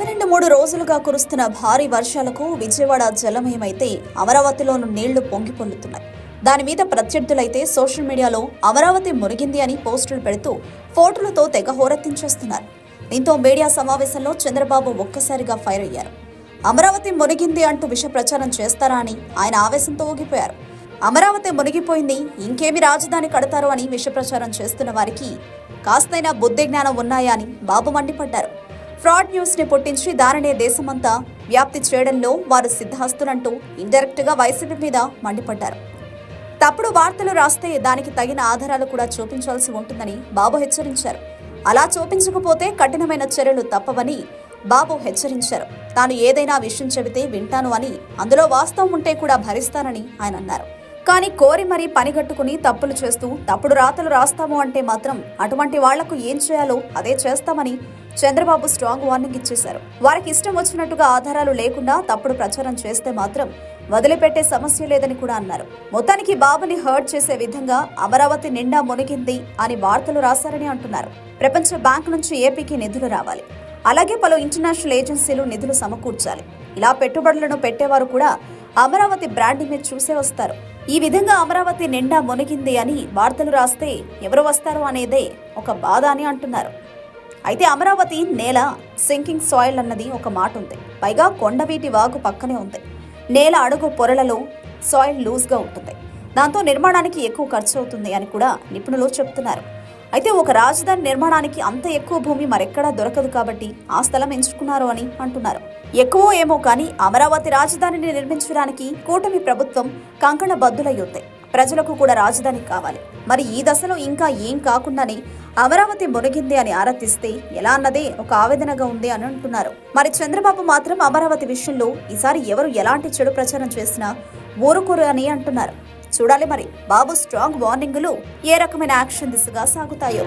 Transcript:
మూడు రోజులుగా కురుస్తున్న భారీ వర్షాలకు విజయవాడ జలమయమైతే అమరావతిలోను నీళ్ళు పొంగి పొల్లుతున్నాయి. దాని మీద ప్రత్యర్థులైతే సోషల్ మీడియాలో అమరావతి మునిగింది అని పోస్టులు పెడుతూ ఫోటోలతో తెగ హోరెత్తించేస్తున్నారు. దీంతో మీడియా సమావేశంలో చంద్రబాబు ఒక్కసారిగా ఫైర్ అయ్యారు. అమరావతి మునిగింది అంటూ విష ప్రచారం చేస్తారా అని ఆయన ఆవేశంతో ఊగిపోయారు. అమరావతి మునిగిపోయింది ఇంకేమి రాజధాని కడతారు అని విష ప్రచారం చేస్తున్న వారికి కాస్తైనా బుద్ధి జ్ఞానం ఉన్నాయా అని బాబు మండిపడ్డారు. ఫ్రాడ్ న్యూస్ని పుట్టించి దానినే దేశమంతా వ్యాప్తి చేయడంలో వారు సిద్ధహస్తులంటూ ఇండైరెక్ట్గా వైసీపీ మీద మండిపడ్డారు. తప్పుడు వార్తలు రాస్తే దానికి తగిన ఆధారాలు కూడా చూపించాల్సి ఉంటుందని బాబు హెచ్చరించారు. అలా చూపించకపోతే కఠినమైన చర్యలు తప్పవని బాబు హెచ్చరించారు. తాను ఏదైనా విషయం చెబితే వింటాను అని అందులో వాస్తవం ఉంటే కూడా భరిస్తానని ఆయన అన్నారు. కానీ కోరి మరీ పనిగట్టుకుని తప్పులు చేస్తూ తప్పుడు రాతలు రాస్తాము అంటే మాత్రం అటువంటి వాళ్ళకు ఏం చేయాలో అదే చేస్తామని చంద్రబాబు స్ట్రాంగ్ వార్నింగ్ ఇచ్చేశారు. వారికి ఇష్టం వచ్చినట్టుగా ఆధారాలు లేకుండా తప్పుడు ప్రచారం చేస్తే మాత్రం వదిలిపెట్టే సమస్య లేదని కూడా అన్నారు. మొత్తానికి బాబుని హర్ట్ చేసే విధంగా అమరావతి నిండా మునిగింది అని వార్తలు రాశారని అంటున్నారు. ప్రపంచ బ్యాంక్ నుంచి ఏపీకి నిధులు రావాలి. అలాగే పలు ఇంటర్నేషనల్ ఏజెన్సీలు నిధులు సమకూర్చాలి. ఇలా పెట్టుబడులను పెట్టేవారు కూడా అమరావతి బ్రాండింగ్ మీద చూసే వస్తారు. ఈ విధంగా అమరావతి నిండా మునిగింది అని వార్తలు రాస్తే ఎవరు వస్తారు అనేదే ఒక బాధ అని అంటున్నారు. అయితే అమరావతి నేల సింకింగ్ సాయిల్ అన్నది ఒక మాట ఉంది. పైగా కొండవీటి వాగు పక్కనే ఉంది. నేల అడుగు పొరలలో సాయిల్ లూజ్గా ఉంటుంది. దాంతో నిర్మాణానికి ఎక్కువ ఖర్చు అవుతుంది అని కూడా నిపుణులు చెప్తున్నారు. అయితే ఒక రాజధాని నిర్మాణానికి అంత ఎక్కువ భూమి మరెక్కడా దొరకదు కాబట్టి ఆ స్థలం ఎంచుకున్నారు అని అంటున్నారు. ఎక్కువ ఏమో కానీ అమరావతి రాజధానిని నిర్మించడానికి కూటమి ప్రభుత్వం కంకణ బద్దులయ్యుంది. ప్రజలకు కూడా రాజధాని కావాలి. మరి ఈ దశలో ఇంకా ఏం కాకుండానే అమరావతి మునిగింది అని ఆరాధిస్తే ఎలా అన్నదే ఒక ఆవేదనగా ఉంది అని అంటున్నారు. మరి చంద్రబాబు మాత్రం అమరావతి విషయంలో ఈసారి ఎవరు ఎలాంటి చెడు ప్రచారం చేసినా ఊరుకోరు అని అంటున్నారు. చూడాలి మరి బాబు స్ట్రాంగ్ వార్నింగులు ఏ రకమైన యాక్షన్ దిశగా సాగుతాయో.